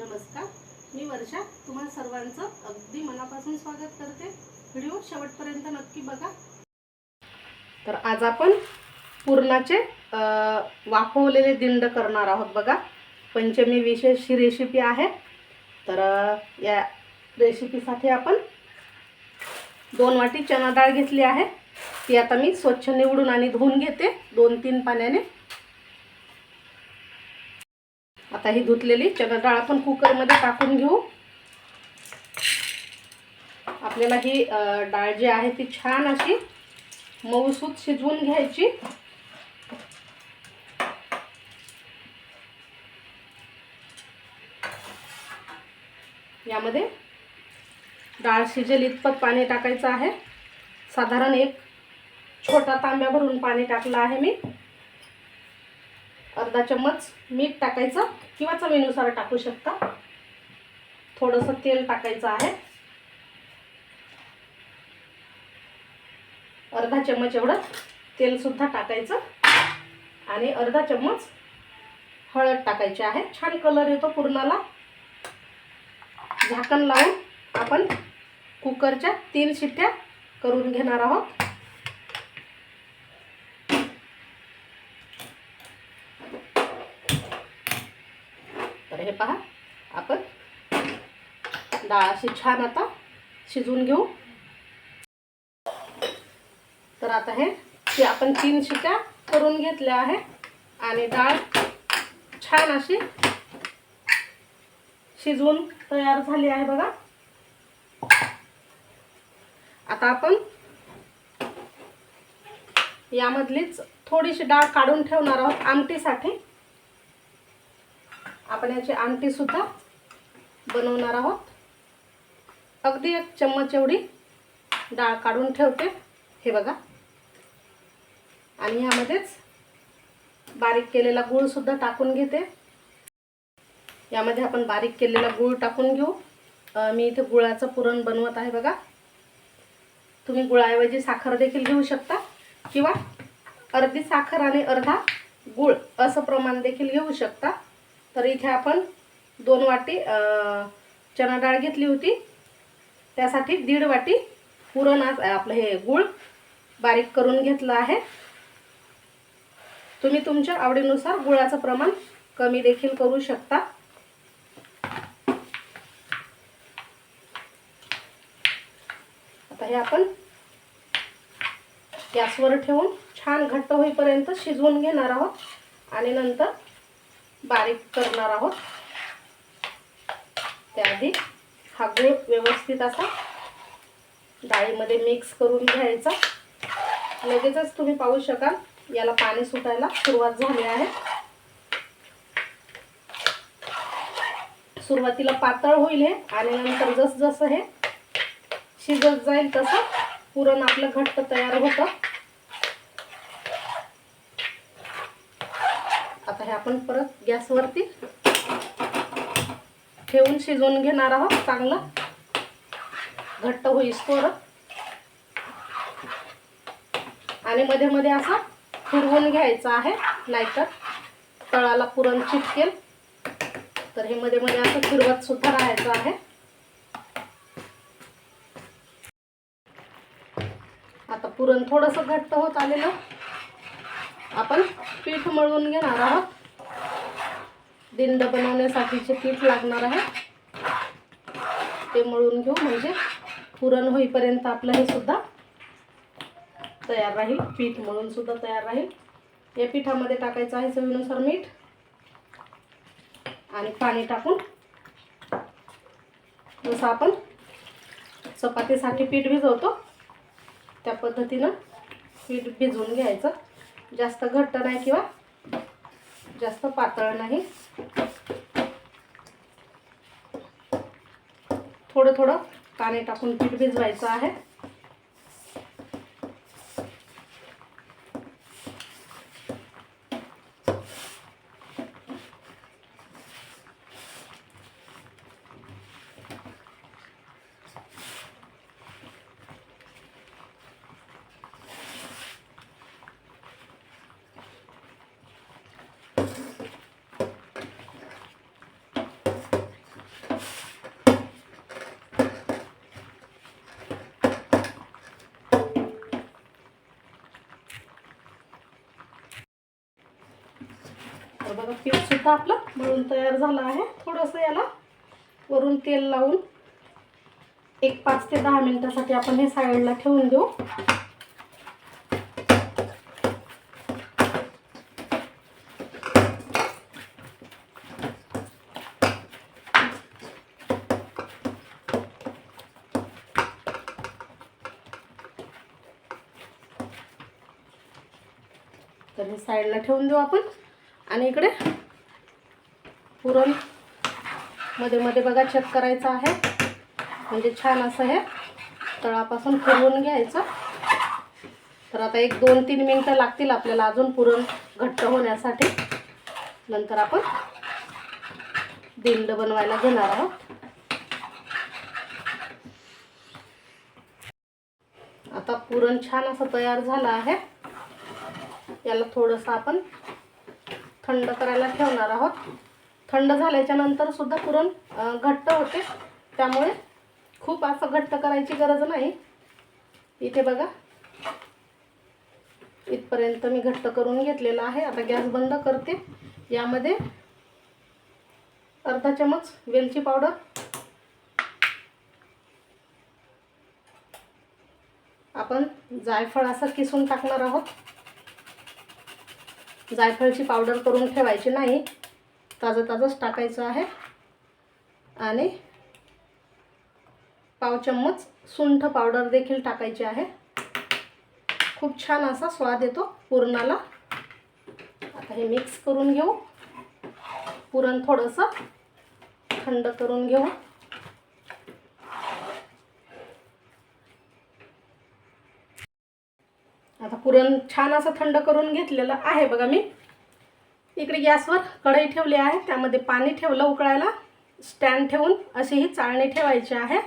नमस्कार. मी वर्षा. तुम्हा सर्वांचं अगदी मनापासून स्वागत करते. व्हिडिओ शेवटपर्यंत नक्की बघा. तर आज आपण पुरणाचे वाफवलेले दिंड करणार आहोत बघा. पंचमी विशेष ही रेसिपी आहे. तर या रेसिपीसाठी आपण दोन वाटी चना डाळ घेतली आहे. ती आता मी स्वच्छ निवडून आणि धुवून घेते. दोन तीन पाण्याने आता ही धुतलेली. चणा डाळ आपण कुकरमध्ये टाकून घेऊ. आपल्याला ही डाळ जी आहे ती छान अशी मऊसूत शिजवून घ्यायची. यामध्ये डाळ शिजेल इतपत पाणी टाकायचं आहे. साधारण एक छोटा तांब्या भरून पाणी टाकलं आहे मी. अर्धा चम्मच मीठ टाकायचं किंवा चवीनुसार टाकू शकता. थोडंसं तेल टाकायचं आहे. अर्धा चम्मच एवढं तेलसुद्धा टाकायचं. आणि अर्धा चम्मच हळद टाकायची आहे. छान कलर येतो पूर्णाला. झाकण लावून आपण कुकरच्या तीन शिट्ट्या करून घेणार आहोत. तर पहा. आपण डाळ अशी छान आता शिजवून घेऊ. तर आता हे ते आपण तीन शिट्या करून घेतल्या आहे आणि डाळ छान अशी शिजवून तयार झाली आहे बघा. आता आपण यामधलीच थोडीशी डाळ काढून ठेवणार आहोत आमटीसाठी. आपण याची आमटीसुद्धा बनवणार आहोत. अगदी एक चम्मच एवढी डाळ काढून ठेवते. हे बघा. आणि ह्यामध्येच बारीक केलेला गूळ सुद्धा टाकून घेते. यामध्ये आपण बारीक केलेला गूळ टाकून घेऊ. मी इथे गुळाचं पुरण बनवत आहे बघा. तुम्ही गुळाऐवजी साखर देखील घेऊ शकता किंवा अर्धी साखर आणि अर्धा गूळ असं प्रमाण देखील घेऊ शकता. तर इथे आपण दोन वाटी चणा डाळ घेतली होती. त्यासाठी दीड वाटी पुरण आज- आपलं हे गूळ बारीक करून घेतलं आहे. तुम्ही तुमच्या आवडीनुसार गुळाचं प्रमाण कमी देखील करू शकता. आता हे आपण गॅसवर ठेवून छान घट्ट होईपर्यंत शिजवून घेणार आहोत. आणि नंतर बारीक करणार आहोत. त्याआधी हा गूळ व्यवस्थित असा डाळीमध्ये मिक्स करून घ्यायचा. लगेचच तुम्ही पाहू शकाल याला पाणी सुटायला सुरुवात झाली आहे. सुरुवातीला पातळ होईल हे आणि नंतर जसजसं हे शिजत जाईल तसं पुरण आपलं घट्ट तयार होतं. आता हे आपण परत गॅसवरती ठेवून शिजवून घेणार आहोत. चांगलं घट्ट होईस्तोवर आणि मध्ये मध्ये असं फिरवून घ्यायचं आहे नाहीतर तळाला पुरण चिटकेल. तर हे मध्ये मध्ये असं फिरवत सुद्धा राहायचं आहे. आता पुरण थोडंसं घट्ट होत आलेलं. आपण पीठ मळून घेणार आहोत. दिंड बनवण्यासाठीचे पीठ लागणार आहे. ते मळून घेऊ म्हणजे पुरण होईपर्यंत आपलं हे सुद्धा तयार राहील. पीठ मळून सुद्धा तयार राहील. या पिठामध्ये टाकायचं आहे चवीनुसार मीठ आणि पाणी टाकून. जसं आपण चपातीसाठी पीठ भिजवतो त्या पद्धतीनं पीठ भिजवून घ्यायचं. जास्त घट्ट नाही किंवा जास्त पातळ नाही. थोडं थोडं पाणी टाकून पीठ भिजवायचं आहे. पीठसुद्धा आपलं मळून तयार झालं आहे. थोडंसं याला वरून तेल लावून एक पाच ते दहा मिनटासाठी आपण हे साईडला ठेवून देऊ. तर हे साईडला ठेवून देऊ आपण. आणि इकडे पुरणमध्ये मध्ये बघा चेक करायचं आहे. म्हणजे छान असं हे तळापासून फिरवून घ्यायचं. तर आता एक दोन तीन मिनटं लागतील आपल्याला अजून पुरण घट्ट होण्यासाठी. नंतर आपण दिंड बनवायला घेणार आहोत. आता पुरण छान असं तयार झालं आहे. याला थोडंसं आपण थंड करायला ठेवणार आहोत. थंड झाल्याच्यानंतर सुद्धा पुरण घट्ट होते. त्यामुळे खूप असं घट्ट करायची गरज नाही. इथे बघा. इथपर्यंत मी घट्ट करून घेतलेला आहे. आता गॅस बंद करते. यामध्ये अर्धा चमच वेलची पावडर. आपण जायफळ असं किसून टाकणार आहोत. जायफळची पावडर करून ठेवायची नाही. ताजं ताजंच टाकायचं आहे. आणि पाव चम्मच सुंठ पावडर देखील टाकायची आहे. खूप छान असा स्वाद येतो पुरणाला. आता हे मिक्स करून घेऊ. पुरण थोडंसं थंड करून घेऊ आता पुरण छान असं थंड करून घेतलेलं आहे बघा मी. इकडे गॅसवर कढई ठेवली आहे त्यामध्ये पाणी ठेवलं उकळायला. स्टँड ठेवून अशी ही चाळणी ठेवायची आहे.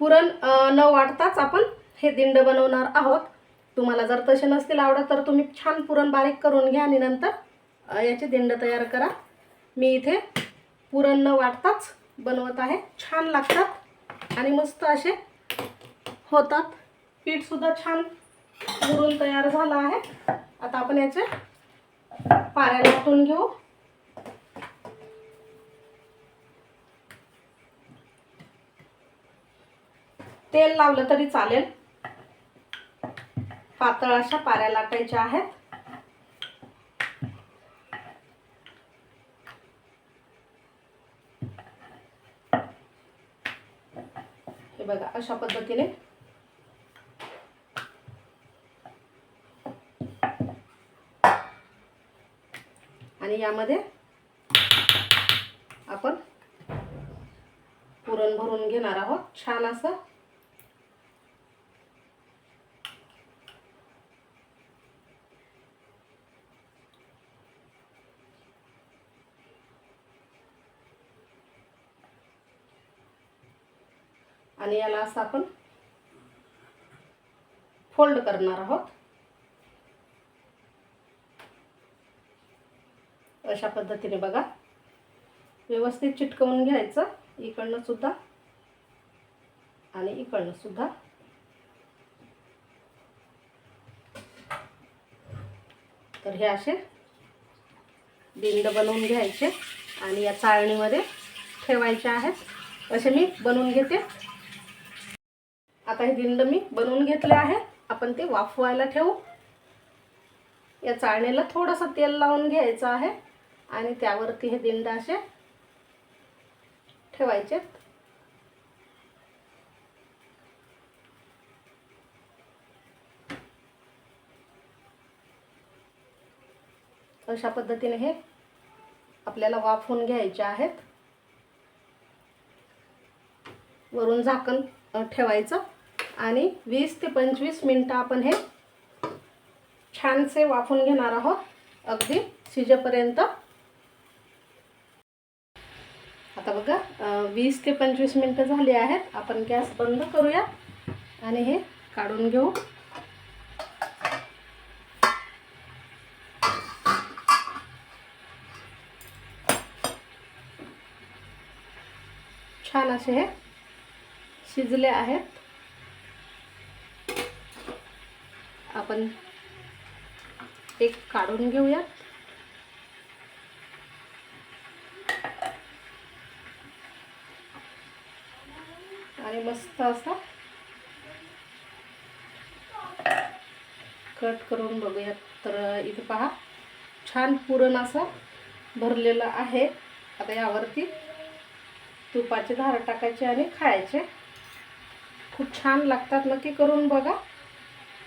पुरण न वाटताच आपण हे दिंड बनवणार आहोत. तुम्हाला जर तसे नसतील आवडत तर तुम्ही छान पुरण बारीक करून घ्या आणि नंतर याचे दिंड तयार करा. मी इथे पुरण न वाटताच बनवत आहे. छान लागतात आणि मस्त असे होतात. पीठसुद्धा छान मुरून तयार झालं आहे. आता आपण याचे पाऱ्या लाटून घेऊ. तेल लावलं तरी चालेल. पातळ अशा पाऱ्या लाटायच्या आहेत. हे बघा अशा पद्धतीने आणि यामध्ये आपण पुरण भरून घेणार आहोत. छान असं आणि याला असं आपण फोल्ड करणार आहोत. अशा पद्धतीने बघा. व्यवस्थित चिटकवून घ्यायचं. इकडनं सुद्धा आणि इकडनं सुद्धा. तर हे असे दिंड बनवून घ्यायचे आणि या चाळणीमध्ये ठेवायचे आहेत. असे मी बनवून घेते. आता हे दिंड मी बनवून घेतले आहे आपण ते वाफवायला ठेवू. या चाळणीला थोडंसं तेल लावून घ्यायचं आहे. आणि त्यावरती हे दिंड असे ठेवायचे. अशा पद्धतीने हे आपल्याला वाफवून घ्यायचे आहेत. वरून झाकण ठेवायचं. आणि वीस ते पंचवीस मिनटं आपण हे छानसे वाफून घेणार आहोत. अगदी शिजेपर्यंत. आता बघा वीस ते पंचवीस मिनटं झाली आहेत. आपण गॅस बंद करूया आणि हे काढून घेऊ. छान असे हे शिजले आहेत. आपण एक काढून घेऊयात. आणि मस्त असा कट करून बघूयात तर इथे पहा छान पुरण असं भरलेलं आहे. आता यावरती तुपाचे धार टाकायचे आणि खायचे. खूप छान लागतात. नक्की करून बघा.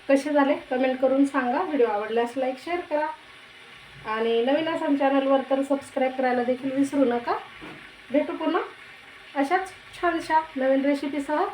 कसे झाले कमेंट करून सांगा. व्हिडिओ आवडल्यास लाईक शेअर करा. आणि नवीन असाल चॅनलवर तर सबस्क्राईब करायला देखील विसरू नका. भेटू पुन्हा. अशाच छानशा नवीन रेसिपीसह